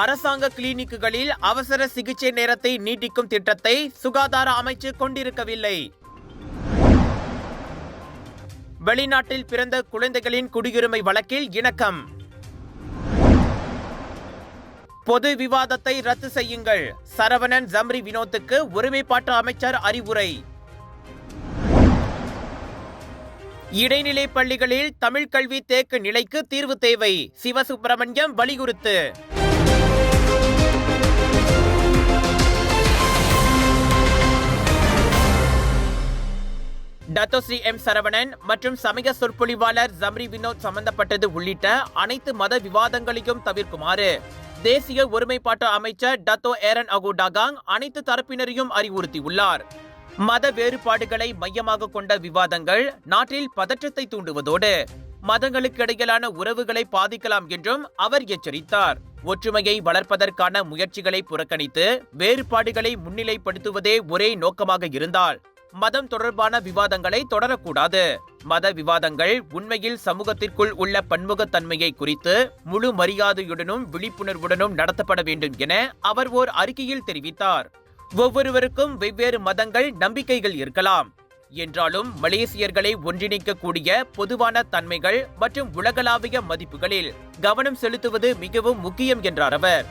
அரசாங்க கிளினிக்குகளில் அவசர சிகிச்சை நேரத்தை நீட்டிக்கும் திட்டத்தை சுகாதார அமைச்சு கொண்டிருக்கவில்லை. வெளிநாட்டில் பிறந்த குழந்தைகளின் குடியுரிமை வழக்கில் இணக்கம். பொது விவாதத்தை ரத்து செய்யுங்கள். சரவணன் ஜம்ரி வினோத்துக்கு ஒருமைப்பாட்டு அமைச்சர் அறிவுரை. இடைநிலை பள்ளிகளில் தமிழ் கல்வி தேக்க நிலைக்கு தீர்வு தேவை. சிவசுப்பிரமணியம் வலியுறுத்து. டத்தோஸ்ரீ எம் சரவணன் மற்றும் சமய சொற்பொழிவாளர் ஜம்ரி வினோத் சம்பந்தப்பட்டது உள்ளிட்ட அனைத்து மத விவாதங்களையும் தவிர்க்குமாறு தேசிய ஒருமைப்பாட்டு அமைச்சர் டத்தோ ஏரன் அகுடாகாங் அனைத்து தரப்பினரையும் அறிவுறுத்தியுள்ளார். மத வேறுபாடுகளை மையமாக கொண்ட விவாதங்கள் நாட்டில் பதற்றத்தை தூண்டுவதோடு மதங்களுக்கு இடையிலான உறவுகளை பாதிக்கலாம் என்றும் அவர் எச்சரித்தார். ஒற்றுமையை வளர்ப்பதற்கான முயற்சிகளை புறக்கணித்து வேறுபாடுகளை முன்னிலைப்படுத்துவதே ஒரே நோக்கமாக இருந்தால் மதம் தொடர்பான விவாதங்களை தொடரக்கூடாது. மத விவாதங்கள் உண்மையில் சமூகத்திற்குள் உள்ள பன்முகத்தன்மையை குறித்து முழு மரியாதையுடனும் விழிப்புணர்வுடனும் நடத்தப்பட வேண்டும் என அவர் ஓர் அறிக்கையில் தெரிவித்தார். ஒவ்வொருவருக்கும் வெவ்வேறு மதங்கள் நம்பிக்கைகள் இருக்கலாம். என்றாலும் மலேசியர்களை ஒன்றிணைக்கக்கூடிய பொதுவான தன்மைகள் மற்றும் உலகளாவிய மதிப்புகளில் கவனம் செலுத்துவது மிகவும் முக்கியம் என்றார் அவர்.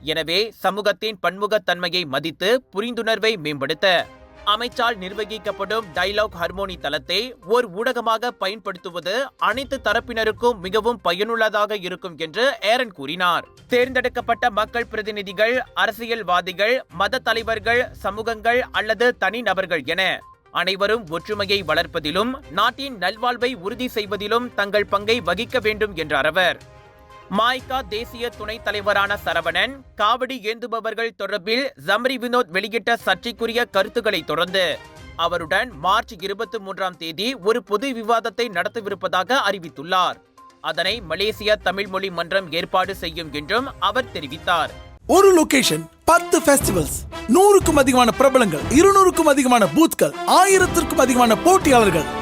எனவே சமூகத்தின் பன்முகத்தன்மையை மதித்து புரிந்துணர்வை மேம்படுத்த அமைச்சால் நிர்வகிக்கப்படும் டைலாக் ஹார்மோனி தளத்தை ஓர் ஊடகமாக பயன்படுத்துவது அனைத்து தரப்பினருக்கும் மிகவும் பயனுள்ளதாக இருக்கும் என்று ஏரன் கூறினார். தேர்ந்தெடுக்கப்பட்ட மக்கள் பிரதிநிதிகள் அரசியல்வாதிகள் மத தலைவர்கள் சமூகங்கள் அல்லது தனிநபர்கள் என அனைவரும் ஒற்றுமையை வளர்ப்பதிலும் நாட்டின் நல்வாழ்வை உறுதி செய்வதிலும் தங்கள் பங்கை வகிக்க வேண்டும் என்றார் அவர். மாய்கா தேசிய துணைத் தலைவரான சரவணன் காவடி ஏந்துபவர்கள் தொடர்பில் ஜம்ரி வினோத் வெளியிட்ட சர்ச்சைக்குரிய கருத்துக்களை தொடர்ந்து அவருடன் மார்ச் இருபத்தி மூன்றாம் தேதி ஒரு பொது விவாதத்தை நடத்தவிருப்பதாக அறிவித்துள்ளார். அதனை மலேசிய தமிழ் மொழி மன்றம் ஏற்பாடு செய்யும் என்றும் அவர் தெரிவித்தார். ஒரு லொகேஷன் பத்து ஃபெஸ்டிவல்ஸ் நூறுக்கும் அதிகமான பிரபலங்கள் இருநூறுக்கும் அதிகமான பூத்கள் ஆயிரத்திற்கும் அதிகமான போட்டியாளர்கள்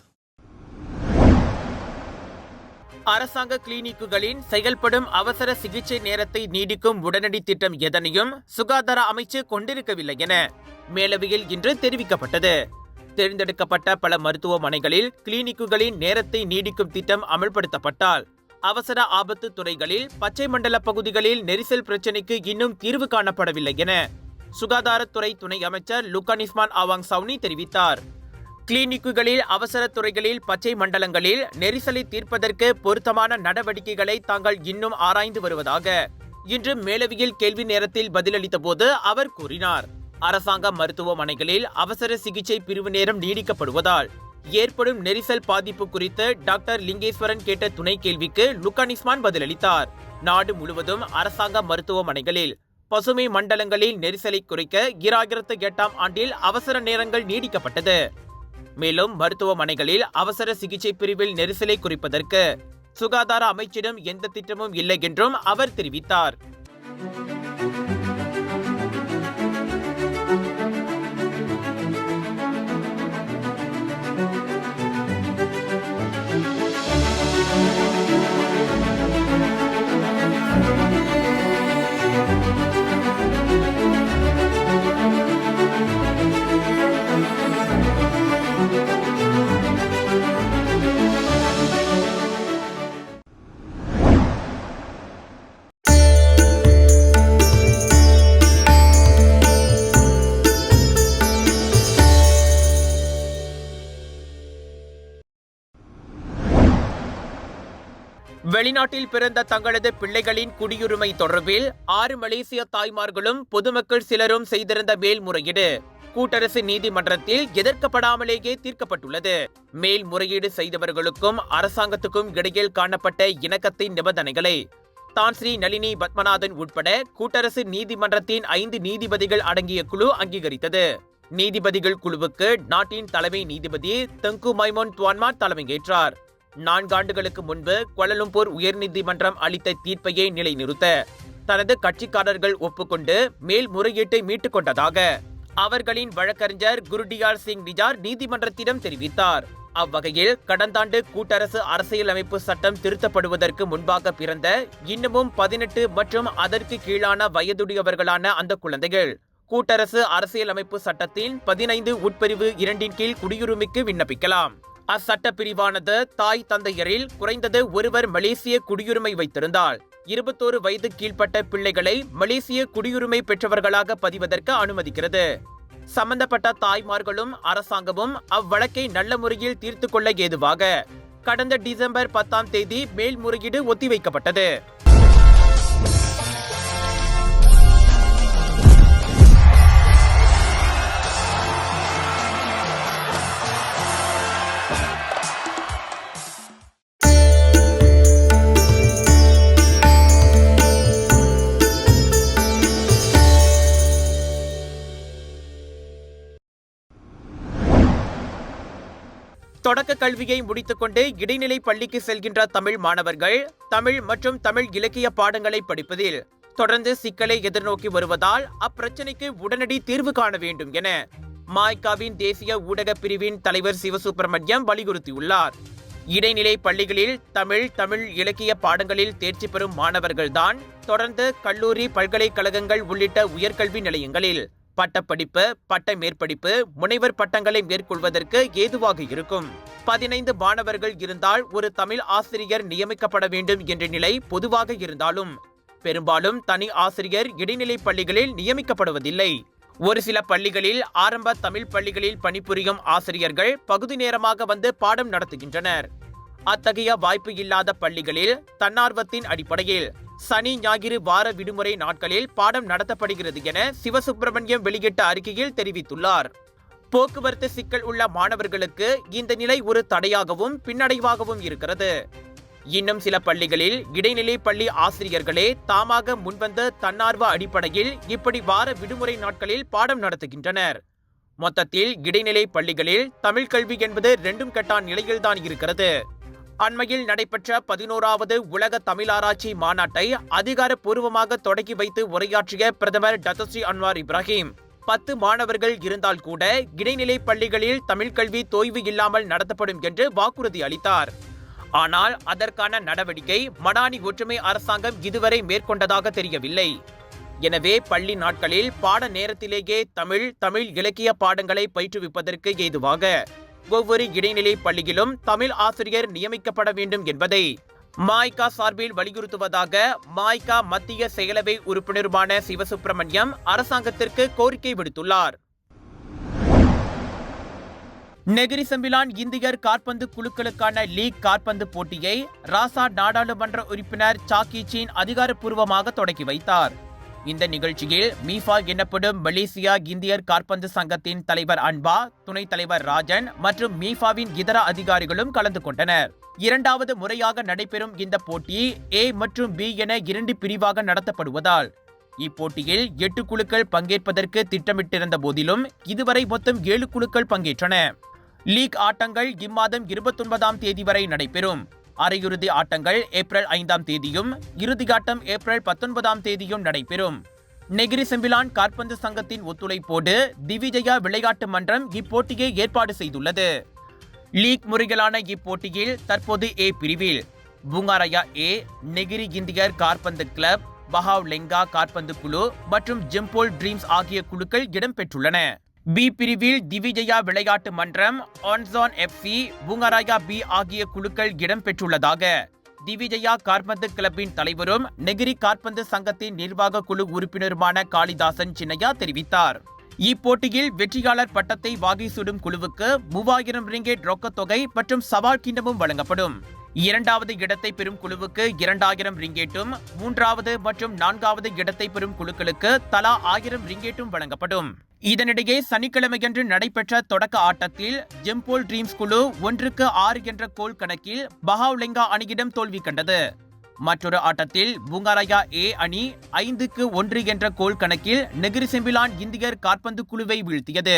அரசாங்க கிளினிக்குகளின் செயல்படும் அவசர சிகிச்சை நேரத்தை நீடிக்கும் உடனடி திட்டம் எதனையும் சுகாதார அமைச்சு கொண்டிருக்கவில்லை என மேலவையில் இன்று தெரிவிக்கப்பட்டது. தேர்ந்தெடுக்கப்பட்ட பல மருத்துவமனைகளில் கிளினிக்குகளின் நேரத்தை நீடிக்கும் திட்டம் அமல்படுத்தப்பட்டால் அவசர ஆபத்து துறைகளில் பச்சை மண்டல பகுதிகளில் நெரிசல் பிரச்சினைக்கு இன்னும் தீர்வு காணப்படவில்லை என சுகாதாரத்துறை துணை அமைச்சர் லுகானிஸ்மான் அவாங் சவுனி தெரிவித்தார். கிளினிக்குகளில் அவசர துறைகளில் பச்சை மண்டலங்களில் நெரிசலை தீர்ப்பதற்கு பொருத்தமான நடவடிக்கைகளை தாங்கள் இன்னும் ஆராய்ந்து வருவதாக இன்று மேலவையில் கேள்வி நேரத்தில் பதிலளித்த போது அவர் கூறினார். அரசாங்க மருத்துவமனைகளில் அவசர சிகிச்சை பிரிவு நேரம் நீடிக்கப்படுவதால் ஏற்படும் நெரிசல் பாதிப்பு குறித்து டாக்டர் லிங்கேஸ்வரன் கேட்ட துணை கேள்விக்கு லுக்கானிஸ்மான் பதிலளித்தார். நாடு முழுவதும் அரசாங்க மருத்துவமனைகளில் பசுமை மண்டலங்களில் நெரிசலை குறைக்க இராயிரத்து எட்டாம் ஆண்டில் அவசர நேரங்கள் நீடிக்கப்பட்டது. மேலும் மருத்துவமனைகளில் அவசர சிகிச்சை பிரிவில் நெரிசலை குறைப்பதற்கு சுகாதார அமைச்சிடம் எந்த திட்டமும் இல்லை என்றும் அவர் தெரிவித்தார். வெளிநாட்டில் பிறந்த தங்களது பிள்ளைகளின் குடியுரிமை தொடர்பில் ஆறு மலேசிய தாய்மார்களும் பொதுமக்கள் சிலரும் செய்திருந்த மேல்முறையீடு. கூட்டரசு நீதிமன்றத்தில் எதிர்க்கப்படாமலேயே தீர்க்கப்பட்டுள்ளது. மேல்முறையீடு செய்தவர்களுக்கும் அரசாங்கத்துக்கும் இடையில் காணப்பட்ட இணக்கத்தின் நிபந்தனைகளை தான் ஸ்ரீ நளினி பத்மநாதன் உட்பட கூட்டரசு நீதிமன்றத்தின் ஐந்து நீதிபதிகள் அடங்கிய குழு அங்கீகரித்தது. நீதிபதிகள் குழுவுக்கு நாட்டின் தலைமை நீதிபதி தெங்கு மைமோன் துவான்மா தலைமையேற்றார். நான்காண்டுகளுக்கு முன்பு கொலலும்பூர் உயர்நீதிமன்றம் அளித்த தீர்ப்பையே நிலைநிறுத்த தனது கட்சிக்காரர்கள் ஒப்புக்கொண்டு மேல்முறையீட்டை மீட்டுக் கொண்டதாக அவர்களின் வழக்கறிஞர் குருடியால் சிங் நிஜார் நீதிமன்றத்திடம் தெரிவித்தார். அவ்வகையில் கடந்தாண்டு கூட்டரசு அரசியலமைப்பு சட்டம் திருத்தப்படுவதற்கு முன்பாக பிறந்த இன்னமும் பதினெட்டு மற்றும் அதற்கு கீழான வயதுடையவர்களான அந்த குழந்தைகள் கூட்டரசு அரசியலமைப்பு சட்டத்தின் பதினைந்து உட்பிரிவு இரண்டின் கீழ் குடியுரிமைக்கு விண்ணப்பிக்கலாம். அச்சட்ட பிரிவானது தாய் தந்தையரில் குறைந்தது ஒருவர் மலேசிய குடியுரிமை வைத்திருந்தால். இருபத்தோரு வயது கீழ்ப்பட்ட பிள்ளைகளை மலேசிய குடியுரிமை பெற்றவர்களாக பதிவதற்கு அனுமதிக்கிறது. சம்பந்தப்பட்ட தாய்மார்களும் அரசாங்கமும் அவ்வழக்கை நல்ல முறையில் தீர்த்து கொள்ள ஏதுவாக கடந்த டிசம்பர் பத்தாம் தேதி மேல்முறையீடு ஒத்திவைக்கப்பட்டது. தொடக்க கல்வியை முடித்துக்கொண்டு இடைநிலை பள்ளிக்கு செல்கின்ற தமிழ் மாணவர்கள் தமிழ் மற்றும் தமிழ் இலக்கிய பாடங்களை படிப்பதில் தொடர்ந்து சிக்கலை எதிர்நோக்கி வருவதால் அப்பிரச்சனைக்கு உடனடி தீர்வு காண வேண்டும் என மாய்காவின் தேசிய ஊடக பிரிவின் தலைவர் சிவசுப்பிரமணியம் வலியுறுத்தியுள்ளார். இடைநிலை பள்ளிகளில் தமிழ் தமிழ் இலக்கிய பாடங்களில் தேர்ச்சி பெறும் மாணவர்கள்தான் தொடர்ந்து கல்லூரி பல்கலைக்கழகங்கள் உள்ளிட்ட உயர்கல்வி நிலையங்களில் பட்டப்படிப்பு பட்ட மேற்படிப்பு முனைவர் பட்டங்களை மேற்கொள்வதற்கு ஏதுவாக இருக்கும். பதினைந்து மாணவர்கள் இருந்தால் ஒரு தமிழ் ஆசிரியர் நியமிக்கப்பட வேண்டும் என்ற நிலை பொதுவாக இருந்தாலும் பெரும்பாலும் தனி ஆசிரியர் இடைநிலை பள்ளிகளில் நியமிக்கப்படுவதில்லை. ஒரு சில பள்ளிகளில் ஆரம்ப தமிழ் பள்ளிகளில் பணிபுரியும் ஆசிரியர்கள் பகுதி நேரமாக வந்து பாடம் நடத்துகின்றனர். அத்தகைய வாய்ப்பு இல்லாத பள்ளிகளில் தன்னார்வத்தின் அடிப்படையில் சனி ஞாயிறு வார விடுமுறை நாட்களில் பாடம் நடத்தப்படுகிறது என சிவசுப்பிரமணியம் வெளியிட்ட அறிக்கையில் தெரிவித்துள்ளார். போக்குவரத்து சிக்கல் உள்ள மாணவர்களுக்கு இந்த நிலை ஒரு தடையாகவும் பின்னடைவாகவும் இருக்கிறது. இன்னும் சில பள்ளிகளில் இடைநிலை பள்ளி ஆசிரியர்களே தாமாக முன்வந்த தன்னார்வ அடிப்படையில் இப்படி வார விடுமுறை நாட்களில் பாடம் நடத்துகின்றனர். மொத்தத்தில் இடைநிலை பள்ளிகளில் தமிழ் கல்வி என்பது ரெண்டும் கெட்டான் நிலையில்தான் இருக்கிறது. அண்மையில் நடைபெற்ற பதினோராவது உலக தமிழாராய்ச்சி மாநாட்டை அதிகாரப்பூர்வமாக தொடங்கி வைத்து உரையாற்றிய பிரதமர் டத்தஸ்ரீ அன்வார் இப்ராஹிம். பத்து மாணவர்கள் இருந்தால் கூட இடைநிலை பள்ளிகளில் தமிழ் கல்வி தோய்வு இல்லாமல் நடத்தப்படும் என்று வாக்குறுதி அளித்தார். ஆனால் அதற்கான நடவடிக்கை மடானி ஒற்றுமை அரசாங்கம் இதுவரை மேற்கொண்டதாக தெரியவில்லை. எனவே பள்ளி நாட்களில் பாட நேரத்திலேயே தமிழ் தமிழ் இலக்கிய பாடங்களை பயிற்றுவிப்பதற்கு ஏதுவாக ஒவ்வொரு இடைநிலை பள்ளியிலும் தமிழ் ஆசிரியர் நியமிக்கப்பட வேண்டும் என்பதை மாய்கா சார்பில் வலியுறுத்துவதாக மாய்கா மத்திய செயலவை உறுப்பினருமான சிவசுப்பிரமணியம் அரசாங்கத்திற்கு கோரிக்கை விடுத்துள்ளார். நெகிரி செம்பிலான் இந்தியர் காற்பந்து குழுக்களுக்கான லீக் காற்பந்து போட்டியை ராசா நாடாளுமன்ற உறுப்பினர் சாக்கி சீன் அதிகாரப்பூர்வமாக தொடங்கி வைத்தார். இந்த நிகழ்ச்சியில் மீஃபா எனப்படும் மலேசியா இந்தியர் காற்பந்து சங்கத்தின் தலைவர் அன்பா துணைத் தலைவர் ராஜன் மற்றும் மீஃபாவின் இதர அதிகாரிகளும் கலந்து கொண்டனர். இரண்டாவது முறையாக நடைபெறும் இந்த போட்டி ஏ மற்றும் பி என இரண்டு பிரிவாக நடத்தப்படுவதால் இப்போட்டியில் எட்டு குழுக்கள் பங்கேற்பதற்கு திட்டமிட்டிருந்த போதிலும் இதுவரை மொத்தம் ஏழு குழுக்கள் பங்கேற்றன. லீக் ஆட்டங்கள் இம்மாதம் இருபத்தொன்பதாம் தேதி வரை நடைபெறும். அரையிறுதி ஆட்டங்கள் ஏப்ரல் ஐந்தாம் தேதியும் இறுதியாட்டம் ஏப்ரல் பத்தொன்பதாம் தேதியும் நடைபெறும். நெகிரி செம்பிலான் காற்பந்து சங்கத்தின் ஒத்துழைப்போடு திவிஜயா விளையாட்டு மன்றம் இப்போட்டியை ஏற்பாடு செய்துள்ளது. லீக் முறைகளான இப்போட்டியில் தற்போது ஏ பிரிவில் பூங்காரயா ஏ நெகிரி இந்தியர் காற்பந்து கிளப் பஹாவ் லெங்கா காற்பந்து குழு மற்றும் ஜிம்போல் ட்ரீம்ஸ் ஆகிய குழுக்கள் இடம்பெற்றுள்ளன பி பிரிவில் திவிஜயா விளையாட்டு மன்றம் ஆன்சான் எஃப்சி பூங்கராயா பி ஆகிய குழுக்கள் இடம்பெற்றுள்ளதாக திவிஜயா கார்பந்து கிளப்பின் தலைவரும் நெகிரி கார்பந்து சங்கத்தின் நிர்வாக குழு உறுப்பினருமான காளிதாசன் சின்னையா தெரிவித்தார். இப்போட்டியில் வெற்றியாளர் பட்டத்தை வாகை சூடும் குழுவுக்கு மூவாயிரம் ரிங்கெட் ரொக்கத் தொகை மற்றும் சவால் கிண்ணமும் வழங்கப்படும். இரண்டாவது இடத்தை பெறும் குழுவுக்கு இரண்டாயிரம் ரிங்கேட்டும் மூன்றாவது மற்றும் நான்காவது இடத்தை பெறும் குழுக்களுக்கு தலா ஆயிரம் ரிங்கேட்டும் வழங்கப்படும். இதனிடையே சனிக்கிழமையன்று நடைபெற்ற தொடக்க ஆட்டத்தில் ஜெம்போல் ட்ரீம்ஸ் குழு ஒன்றுக்கு ஆறு என்ற கோல் கணக்கில் பஹாவ்லிங்கா அணியிடம் தோல்வி கண்டது. மற்றொரு ஆட்டத்தில் பூங்காராயா ஏ அணி ஐந்துக்கு ஒன்று என்ற கோல் கணக்கில் நெகிரி செம்பிலான் இந்தியர் காற்பந்து குழுவை வீழ்த்தியது.